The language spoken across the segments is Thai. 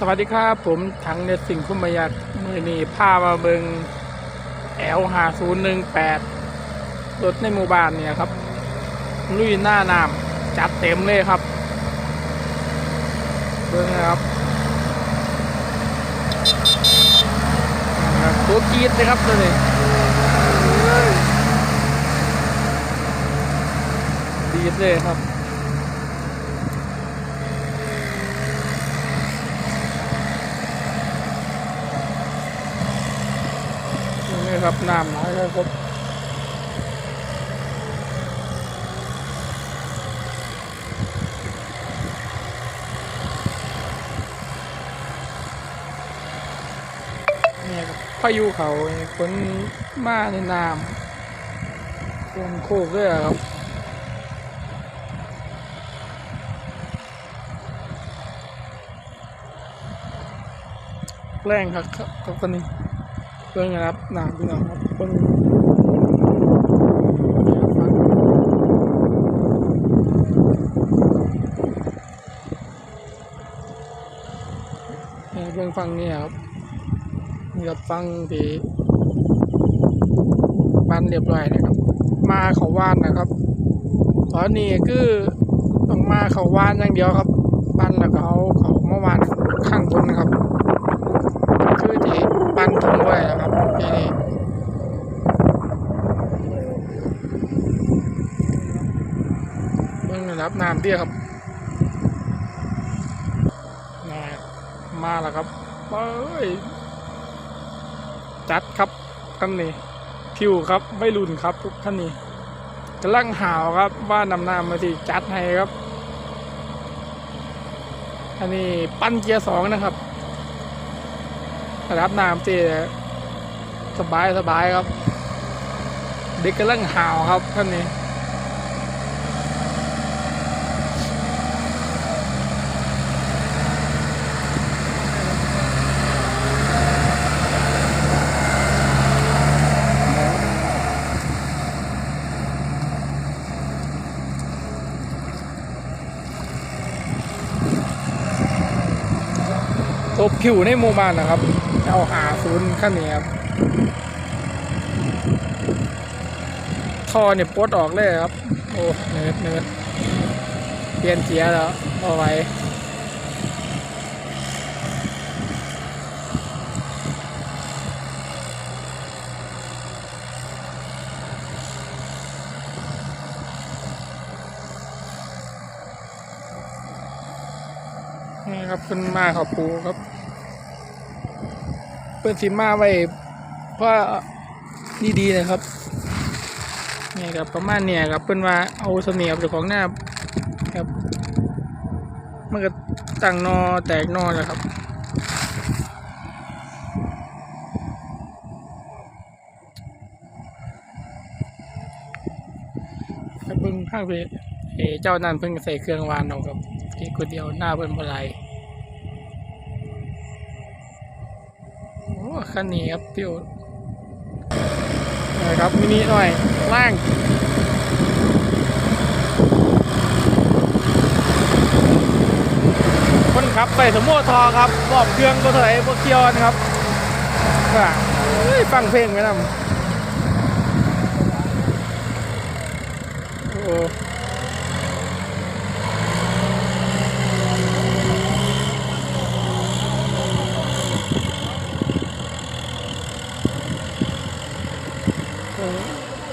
สวัสดีครับผมถังเนสิ่งคุ้มยัดมือนี้พามาเบิงแอลหาศูนย์หนึ่งแปดรถในหมู่บ้านเนี่ยครับ ลุยหน้าน้ำจัดเต็มเลยครับ เบิงนะครับนะครับตัวกีดเลยครับตัวนี้ดีเลยครับ นี่ครับน้ำน้อยเลยครับนี่ครับพายุเขาฝนมาในน้ำท่วมโคกเลยครับแรงครับครับครับตอนนี้ เพื่อนนะครับน้ำพี่น้องครับเพื่อนนี่เพื่อนฟังนี่ครับนี่ครับฟังที่บ้านเรียบร้อยนะครับ มาเขาว่านนะครับตอนนี้คือต้องมาเขาว่านอย่างเดียวครับบ้านแล้วก็เอาเขาเมื่อวานข้างบนนะครับคือที่ ปั้นทิ้งไว้นะครับทีนี้เบิ่งนะครับน้ำเตี้ยครับมามาแล้วครับเอ้ยจัดครับท่านนี้ผิวครับไม่รุนครับทุกท่านนี้กำลังหาวครับว่านำน้ำมาสิจัดให้ครับอันนี้ปั้นเกียร์สองนะครับ รับน้ำเจสบายสบายครับ เด็กกำลังหาวครับท่านนี้ตัวผิวในหมู่บ้านนะครับ เอาหาศูนย์ขั้นนี้ครับท่อเนี่ยปลดออกเลยครับ โอ้เนิร์ดเนิร์ดเปลี่ยนเกียร์แล้วเอาไว้นี่ครับขึ้นมาเขาปูครับ พื่อนสิมาไว้เพราะดีๆนะครับนี่ครับประมาณเนี่ยครับเพื่อนว่าเอาเสนียบจ้าของหน้าครับมันก็ตั้งนอแตกนอแล้วครับเพิ่งข้างไปเจ้านั่นเพิ่งใส่เครื่องวานเอาครับที่คนเดียวหน้าเพิ่นบลาย คันนี้ครับพี่โอ๊ตนะครับมินิหน่อยล่างคนขับใส่สมโมทอครับบอบเครื่องก็เท่าไหร่พวกเคียวนะครับเอ้ยฟังเพลงไหมนะโอ้อ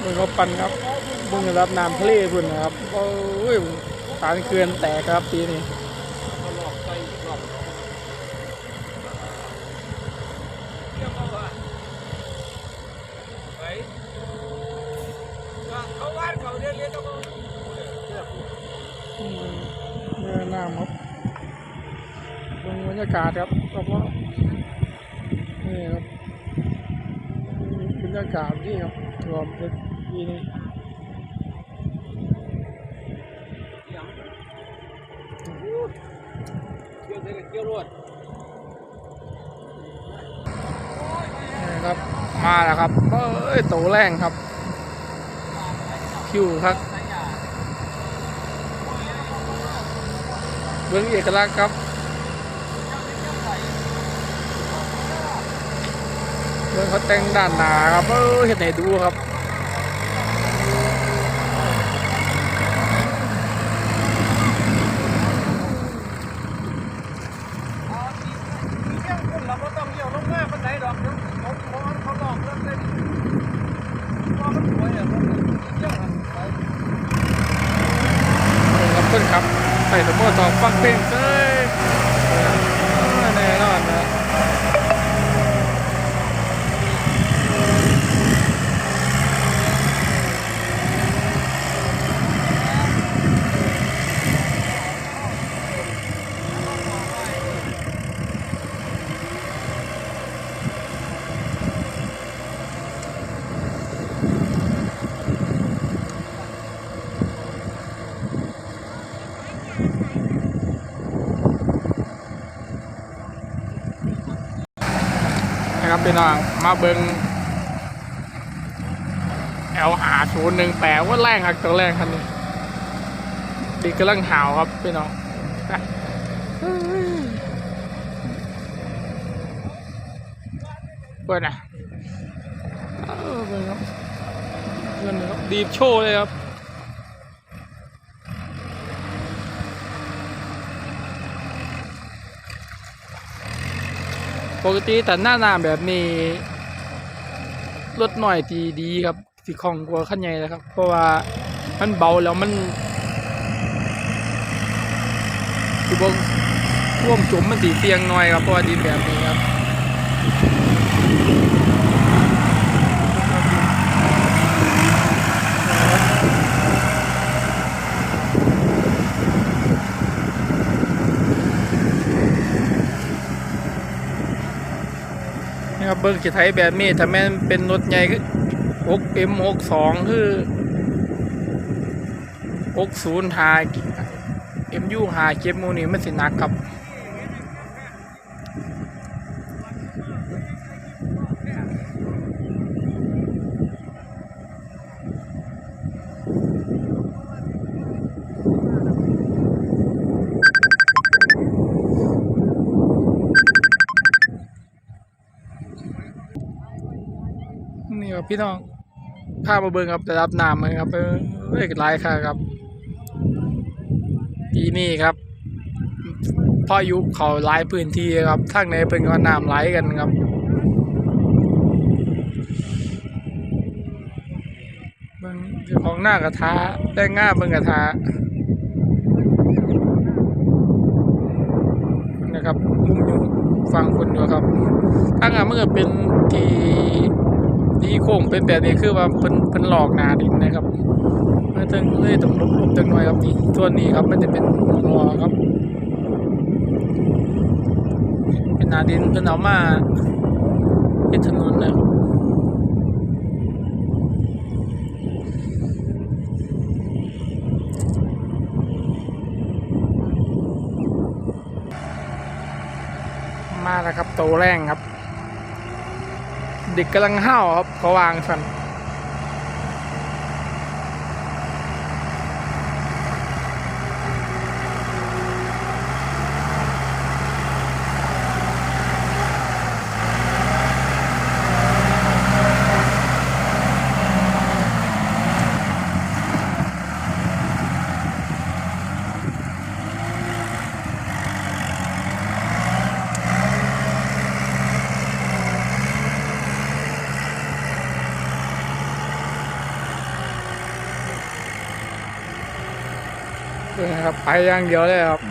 มึงเขา ปั่นครับมึงรับน้ำทะเลพุ่นนะครับโอ้ยสารเกลือนแตกครับปีนี้เขาว่านเขาเรียนเรียนต้องอืมเนื้อน้ำครับดูบรรยากาศครับแล้วก็นี่ครับบรรยากาศที่ครับรวมเป็นีนี่ครับมาแล้วครับเอ้ยโตแรงครับ คิวครับเบื้องเอกลักษณ์ครับเบื้องเขาแต่งด้านหนาครับเออเห็นไหนดูครับ มมติต่อฟังเพลงเอ้ยเออแน่นอนนะนะครับ พี่น้องมาเบิงแอลหาศูนย์หนึ่งแปลว่าแรงครับตัวแรงคันนี้ดีกำลังหาวครับพี่น้องเปิดนะเออเปิดครับเงินครับดีดโชว์เลยครับ ปกติแต่หน้าหนาแบบนี้รถหน่อยตีดีครับสีของกลัวขั้นใหญ่นะครับ เพราะว่ามันเบาแล้วมันคือบร่วมจุ่มมันสีเตียงหน่อยครับเพราะว่าดินแบบนี้ครับนี่ครั บเบิ้งขีไทยแบบนี้ถ้าแม่นเป็นรถใหญ่คือ 6M 62คือ60หา MU หาเก็บมูนี่มันสิหนักครับ ครับพี่น้องพามาเบิ่งครับระดับน้ำมันครับเออเล็กหลายค่ะครับปีนี้ครับพายุเขาหลายพื้นที่ครับทางไหนเป็นก็น้ำไหลกันครับเบิ่งของหน้ากระทาได้ง่าเบิ่งกระทานะครับมุมอยู่ฟังคนอยู่ครับทางอะมันก็เป็นที่ ที่โค้งเป็นแบบนี้คือว่าเพิ่นเพิ่นหลอกนาดินนะครับมาถึงเลยต้องลบลบจังหน่อยครับนี่ส่วนนี้ครับมันจะเป็นหัวครับ เป็นนาดินเพิ่นเอามาเฮ็ดถนนนะครับมาแล้วครับโตแรงครับ เด็กกำลังห้าวครับเขาวางสัน นี่ครับ ไปอย่างเดียวเลยครับ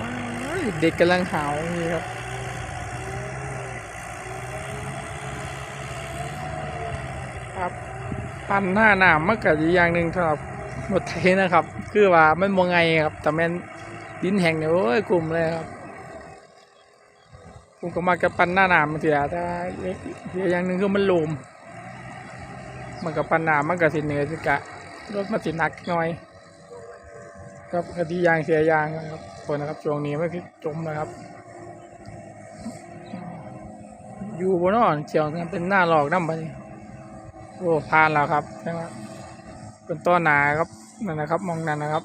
เด็กกำลังหาวนี่ครับครับปันหน้าหนามมันก็อีกอย่างหนึ่งสำหรับรถไทยนะครับ คือว่ามันมองไงครับ แต่แม่นดินแห่งเนี่ยโอ้ยกลุ่มเลยครับผมก็มากับปันหน้าหนามเสียแต่เสียอย่างหนึ่งคือมันลมมันกับปันหนามมันก็สินเนื้อสิกะรถมันสินักหน่อย ครับคดียางเสียยางนะครับคนนะครับช่วงนี้ไม่คือจมนะครับ อยู่บนนอนเฉียวกันเป็นหน้าหลอกน้ำไปโอ้ผ่านแล้วครับใช่ไหมเป็นต้นหนาครับนั่นนะครับ มองนั่นนะครับ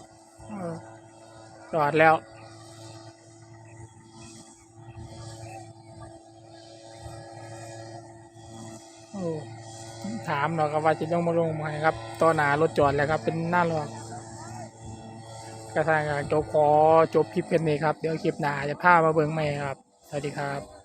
จอดแล้วโอ้ถามเนาะครับว่าจะลงมาลงมครับต่อหนารถจอดแล้วครับ เป็นหน้าหลอก กระทั่งจบขอจบคลิปกันนี้ครับ เดี๋ยวคลิปหน้าจะพามาเบิ่งใหม่ครับ สวัสดีครับ